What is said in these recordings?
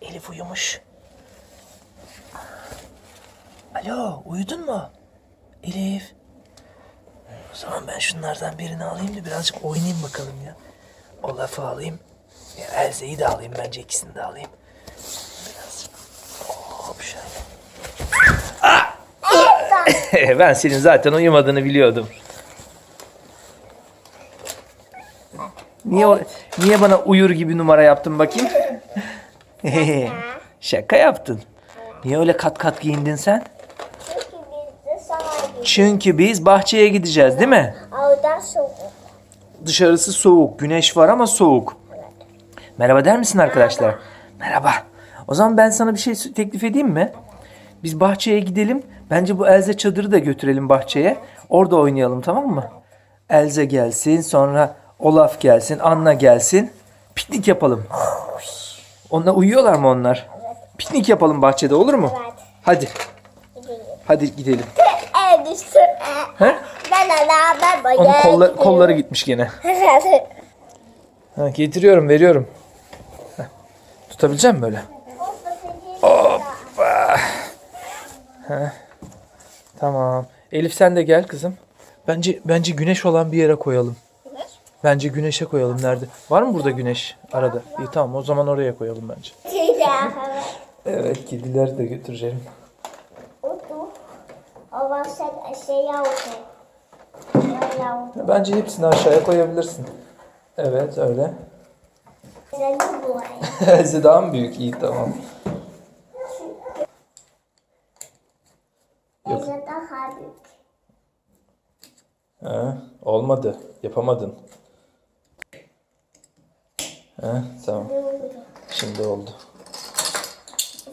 Elif uyumuş. Alo uyudun mu? Elif. O zaman ben şunlardan birini alayım da birazcık oynayayım bakalım ya. O lafı alayım. Ya Elze'yi de alayım bence ikisini de alayım. Biraz. Hop şöyle. Ah! ben senin zaten uyumadığını biliyordum. Niye niye bana uyur gibi numara yaptın bakayım? Şaka yaptın. Niye öyle kat kat giyindin sen? Çünkü biz de sana Çünkü biz bahçeye gideceğiz değil mi? Orada soğuk. Dışarısı soğuk, güneş var ama soğuk. Merhaba der misin arkadaşlar? Merhaba. O zaman ben sana bir şey teklif edeyim mi? Biz bahçeye gidelim. Bence bu Elze çadırı da götürelim bahçeye. Orada oynayalım tamam mı? Elze gelsin, sonra Olaf gelsin, Anna gelsin. Piknik yapalım. Onlar uyuyorlar mı onlar? Piknik yapalım bahçede olur mu? Evet. Hadi. Gidelim. Hadi gidelim. Ev düştü. He? Ben böyle Onun kolla- kolları gitmiş gene. Ha, getiriyorum, veriyorum. Heh. Tutabilecek misin böyle? Tamam. Elif sen de gel kızım. Bence bence güneş olan bir yere koyalım. Bence güneşe koyalım. Nerede? Var mı burada güneş arada? İyi tamam o zaman oraya koyalım bence. Evet kedileri de götüreceğim. Bence hepsini aşağıya koyabilirsin. Evet öyle. Elze daha mı büyük? İyi tamam. Yok. Daha büyük. Ha, olmadı. Yapamadın. Ha, tamam. Şimdi oldu.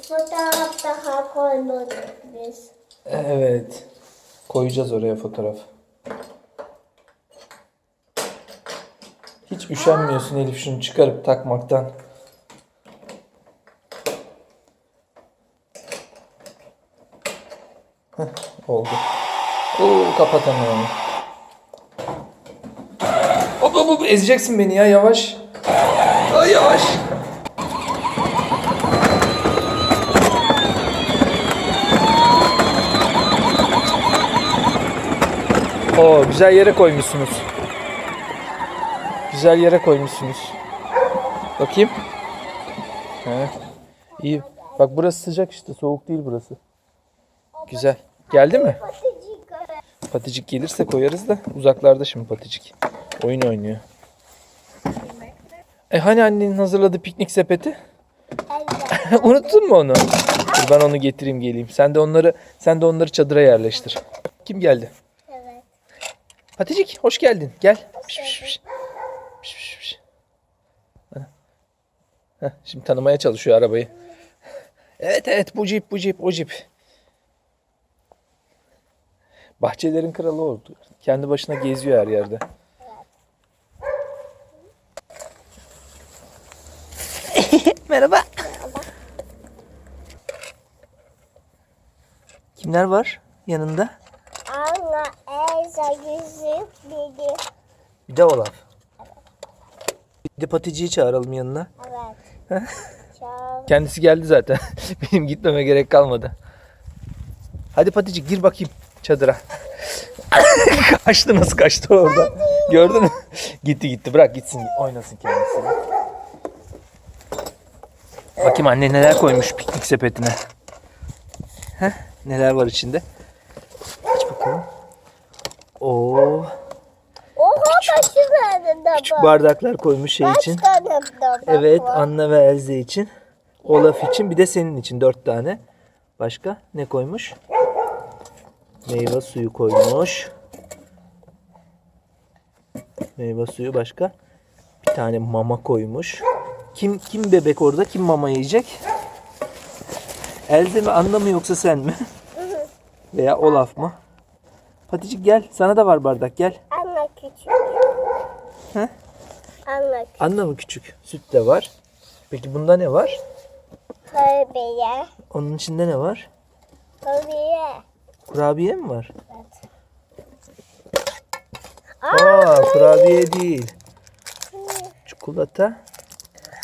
Fotoğraf daha koymadık biz. Evet. Koyacağız oraya fotoğraf. Hiç üşenmiyorsun Elif şunu çıkarıp takmaktan. Heh, oldu. Oo, kapatamıyorum. Hop hop hop ezeceksin beni ya yavaş. Ay yavaş. Oo güzel yere koymuşsunuz. Güzel yere koymuşsunuz. Bakayım. He. İyi. Bak burası sıcak işte. Soğuk değil burası. Güzel. Geldi mi? Paticik gelirse koyarız da uzaklarda şimdi paticik. Oyun oynuyor. E hani annenin hazırladığı piknik sepeti? Unuttun mu onu? Dur ben onu getireyim geleyim. Sen de onları sen de onları çadıra yerleştir. Kim geldi? Evet. Paticik hoş geldin. Gel. Piş, piş, piş. Piş, piş, piş. Heh, Şimdi tanımaya çalışıyor arabayı. Evet evet bu cip bu cip o cip. Bahçelerin kralı oldu. Kendi başına geziyor her yerde. Merhaba. Kimler var yanında? Anna, Elsa, Yüzük, Bilgi. Bir de Olaf. Bir de Patici'yi çağıralım yanına. Evet. Kendisi geldi zaten. Benim gitmeme gerek kalmadı. Hadi Patici gir bakayım çadıra. kaçtı nasıl kaçtı orada. Gördün mü? gitti gitti bırak gitsin oynasın kendisi. Bakayım anne neler koymuş piknik sepetine. Heh, neler var içinde? Aç bakalım. Oo, Oha da küçük bardaklar koymuş şey Kaç için. tane Evet Anna ve Elze için. Olaf için bir de senin için dört tane. Başka ne koymuş? Meyve suyu koymuş. Meyve suyu başka. Bir tane mama koymuş. Kim kim bebek orada? Kim mama yiyecek? Elze mi Anna mı yoksa sen mi? Veya Olaf mı? Paticik gel. Sana da var bardak gel. Anna küçük. He? Anna küçük. Anna mı küçük? Süt de var. Peki bunda ne var? Kurabiye. Onun içinde ne var? Kurabiye. Kurabiye mi var? Aa, kurabiye değil. Çikolata.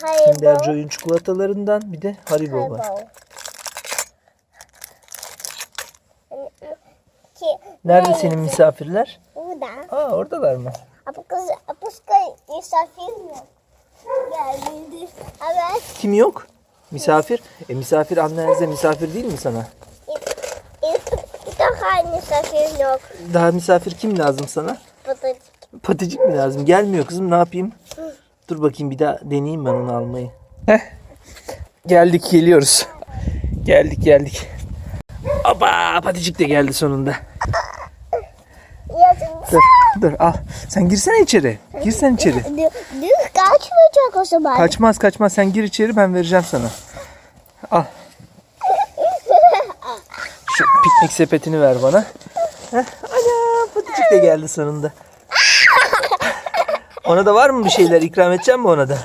Kinder Haribo. Joy'un çikolatalarından bir de Haribo var. Haribo. Ki, Nerede ne senin misafirler? Burada. Aa oradalar mı? Ama kız, Apuska misafir mi? Geldi. Evet. Kim yok? Misafir. E misafir anne Elze misafir değil mi sana? Daha misafir yok. Daha misafir kim lazım sana? Patates. Paticik mi lazım? Gelmiyor kızım ne yapayım? Dur bakayım bir daha deneyeyim ben onu almayı. Heh. Geldik geliyoruz. Geldik geldik. Aba paticik de geldi sonunda. Dur dur al. Sen girsene içeri. Girsen içeri. Düz kaçmayacak o zaman. Kaçmaz kaçmaz sen gir içeri ben vereceğim sana. Al. Şu piknik sepetini ver bana. Heh, ana paticik de geldi sonunda. Ona da var mı bir şeyler ikram edeceğim mi ona da?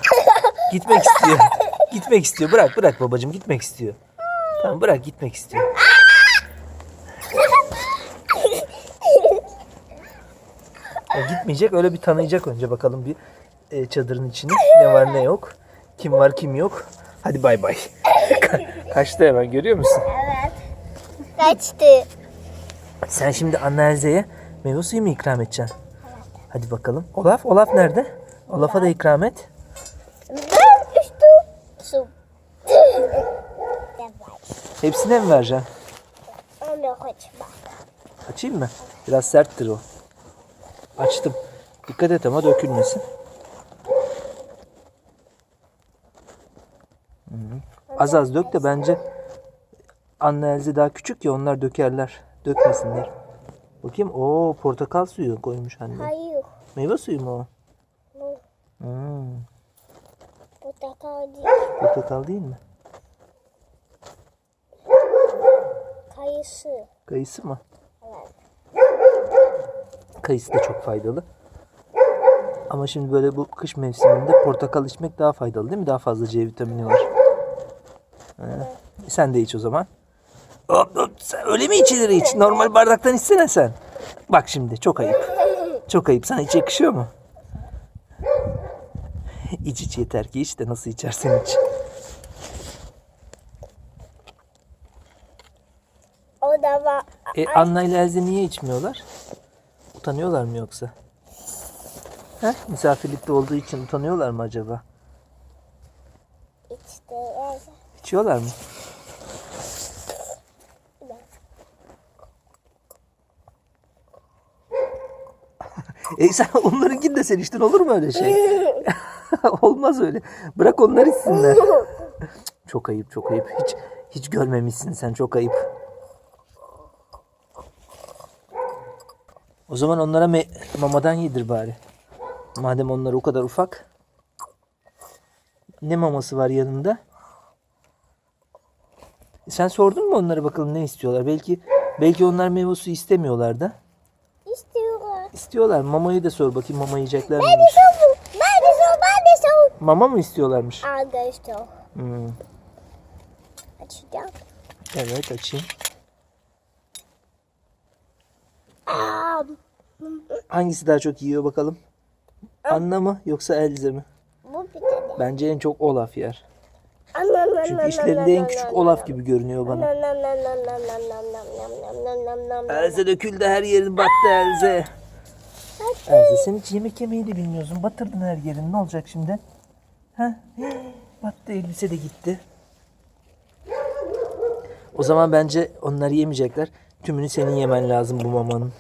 Gitmek istiyor. Gitmek istiyor. Bırak bırak babacığım gitmek istiyor. Tamam bırak gitmek istiyor. O gitmeyecek öyle bir tanıyacak önce bakalım bir e, çadırın içini. Ne var ne yok. Kim var kim yok. Hadi bay bay. Ka- Kaçtı hemen görüyor musun? Evet. Kaçtı. Sen şimdi Anne Elze'ye meyve suyu mu ikram edeceksin? Hadi bakalım. Olaf, Olaf nerede? Olaf'a da ikram et. Ben üstü su. Hepsine mi vereceksin? Onu kaçma. Açayım mı? Biraz serttir o. Açtım. Dikkat et ama dökülmesin. Az az dök de bence Anne Elze daha küçük ya onlar dökerler. Dökmesinler. Bakayım. Oo portakal suyu koymuş anne. Hayır. Meyve suyu mu o? Bu Hmm, portakal değil. portakal değil mi? Kayısı. Kayısı mı? Evet. Kayısı da çok faydalı. Ama şimdi böyle bu kış mevsiminde portakal içmek daha faydalı değil mi? Daha fazla C vitamini var. Ee, sen de iç o zaman. Hop, hop, sen öyle mi içilir iç? Normal bardaktan içsene sen. Bak şimdi çok ayıp. Çok ayıp. Sana hiç yakışıyor mu? İç iç yeter ki iç de nasıl içersen iç. O da var. E, Anna ile Elze niye içmiyorlar? Utanıyorlar mı yoksa? Heh, misafirlikte olduğu için utanıyorlar mı acaba? Evet. İçiyorlar mı? E sen onlarınkini de sen içtin olur mu öyle şey? Olmaz öyle. Bırak onlar içsinler. çok ayıp çok ayıp. Hiç hiç görmemişsin sen çok ayıp. O zaman onlara me- mamadan yedir bari. Madem onlar o kadar ufak. Ne maması var yanında? Sen sordun mu onlara bakalım ne istiyorlar? Belki belki onlar meyve suyu istemiyorlar da. İstiyorlar. Mamayı da sor bakayım mama yiyecekler mi? Ben de sor. Ben de sor. Ben de sor. Mama mı istiyorlarmış? Arkadaşlar. Hmm. Açacağım. Evet açayım. Hangisi daha çok yiyor bakalım? Anna mı yoksa Elze mi? Bu bir tane. Bence en çok Olaf yer. Çünkü işlerinde en küçük Olaf gibi görünüyor bana. Elze döküldü her yerin battı Elze. Elze sen hiç yemek yemeyi de bilmiyorsun. Batırdın her yerini. Ne olacak şimdi? Ha? Battı elbise de gitti. O zaman bence onları yemeyecekler. Tümünü senin yemen lazım bu mamanın.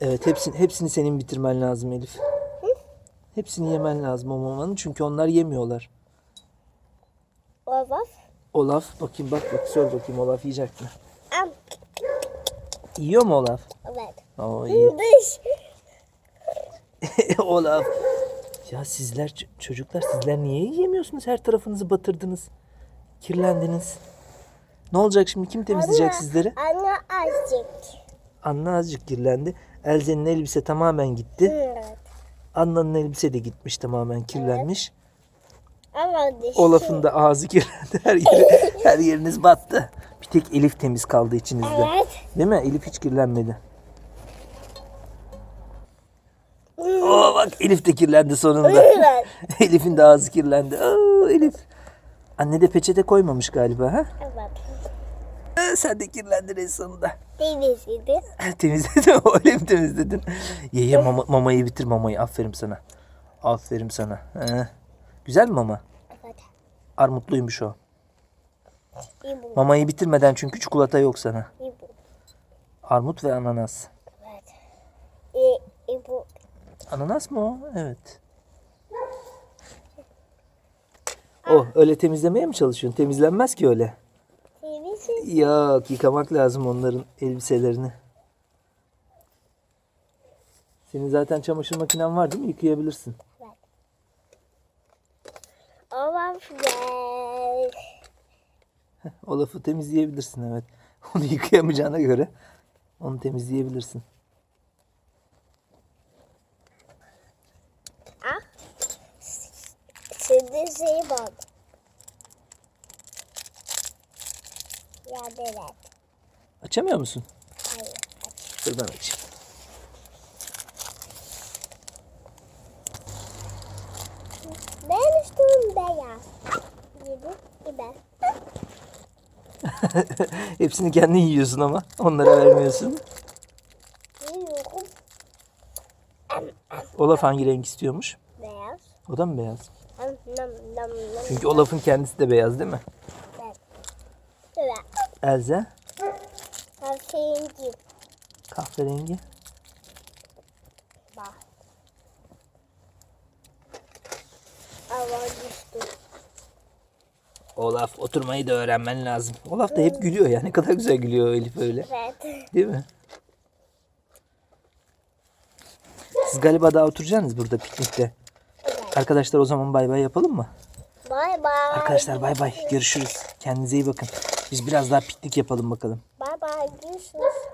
Evet hepsini, hepsini senin bitirmen lazım Elif. Hepsini yemen lazım o mamanın çünkü onlar yemiyorlar. Olaf. Olaf bakayım bak bak sor bakayım Olaf yiyecek mi? Yiyor mu Olaf? Evet. Oo iyi. Dış. Olaf. Ya sizler çocuklar sizler niye yiyemiyorsunuz? Her tarafınızı batırdınız. Kirlendiniz. Ne olacak şimdi? Kim temizleyecek sizleri? Ana azıcık. Anna azıcık kirlendi. Elze'nin elbise tamamen gitti. Evet. Anna'nın elbise de gitmiş tamamen kirlenmiş. Dış. Olaf'ın da ağzı kirlendi. Her, yeri, her yeriniz battı. Bir tek Elif temiz kaldı içinizde. Evet. Değil mi? Elif hiç kirlenmedi. Oh, bak Elif de kirlendi sonunda. Elif'in de ağzı kirlendi. Aa, Elif. Anne de peçete koymamış galiba ha? Evet. Sen de kirlendin en sonunda. Temizledi. Temizledin öyle mi temizledin? Ye ye mama, mamayı bitir mamayı. Aferin sana. Aferin sana. Ee, güzel mi mama? Evet. Armutluymuş o. Mamayı bitirmeden çünkü çikolata yok sana. Armut ve ananas. Evet. Ananas mı o? Evet. Oh öyle temizlemeye mi çalışıyorsun? Temizlenmez ki öyle. Yok yıkamak lazım onların elbiselerini. Senin zaten çamaşır makinen var değil mi? Yıkayabilirsin. Ama. O lafı temizleyebilirsin evet. Onu yıkayamayacağına göre onu temizleyebilirsin. Ah. Şimdi şey bak. Yardım et. Açamıyor musun? Hayır. Dur ben açayım. Ben üstüm beyaz. Yedi biber. Hepsini kendin yiyorsun ama onlara vermiyorsun. Olaf hangi renk istiyormuş? Beyaz. O da mı beyaz? Çünkü Olaf'ın kendisi de beyaz değil mi? Evet. Elze Kahverengi. kahverengi. Bak. Hava düştü. Olaf oturmayı da öğrenmen lazım. Olaf da hep gülüyor ya. Ne kadar güzel gülüyor Elif öyle. Evet. Değil mi? Siz galiba daha oturacaksınız burada piknikte. Arkadaşlar o zaman bay bay yapalım mı? Bye bye. Arkadaşlar bay bay. Görüşürüz. Kendinize iyi bakın. Biz biraz daha piknik yapalım bakalım. Bye bye. Görüşürüz.